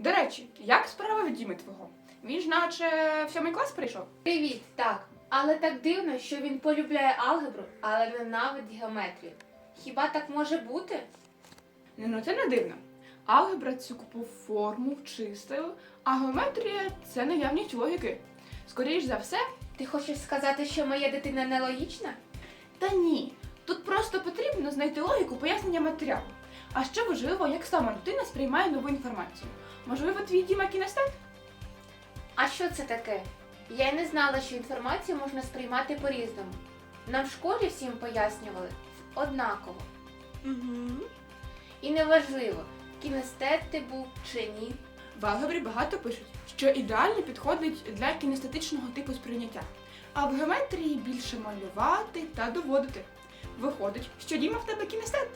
До речі, як справа в Діми твого? Він ж наче в сьомий клас прийшов. Привіт, так. Але так дивно, що він полюбляє алгебру, але ненавидить геометрію. Хіба так може бути? Ну, ну це не дивно. Алгебра цю купу форму, чисел, а геометрія це наявність логіки. Скоріш за все, Ти хочеш сказати, що моя дитина нелогічна? та ні. Тут просто потрібно знайти логіку пояснення матеріалу. А ще важливо, як сама дитина сприймає нову інформацію. Можливо, твій Діма кінестет? А що це таке? Я й не знала, що інформацію можна сприймати по-різному. Нам в школі всім пояснювали однаково. Угу. І неважливо, кінестет ти був чи ні. В алгебрі багато пишуть, що ідеально підходить для кінестетичного типу сприйняття, а в геометрії більше малювати та доводити. Виходить, що Діма в тебе кінестет.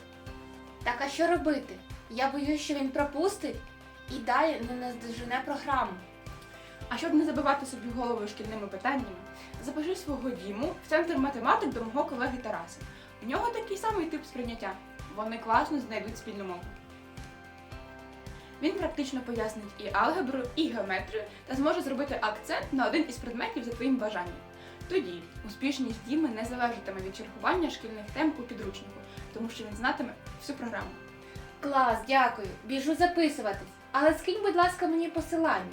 Так а що робити? Я боюсь, що він пропустить і далі не наздожене програму. А щоб не забивати собі голову шкільними питаннями, запиши свого Діму в центр математик до мого колеги Тараса. У нього такий самий тип сприйняття. Вони класно знайдуть спільну мову. Він практично пояснить і алгебру, і геометрію та зможе зробити акцент на один із предметів за твоїм бажанням. Тоді успішність Діми не залежатиме від чергування шкільних тем у підручнику, тому що він знатиме всю програму. Клас, дякую. Біжу записуватись. Але скинь, будь ласка, мені посилання.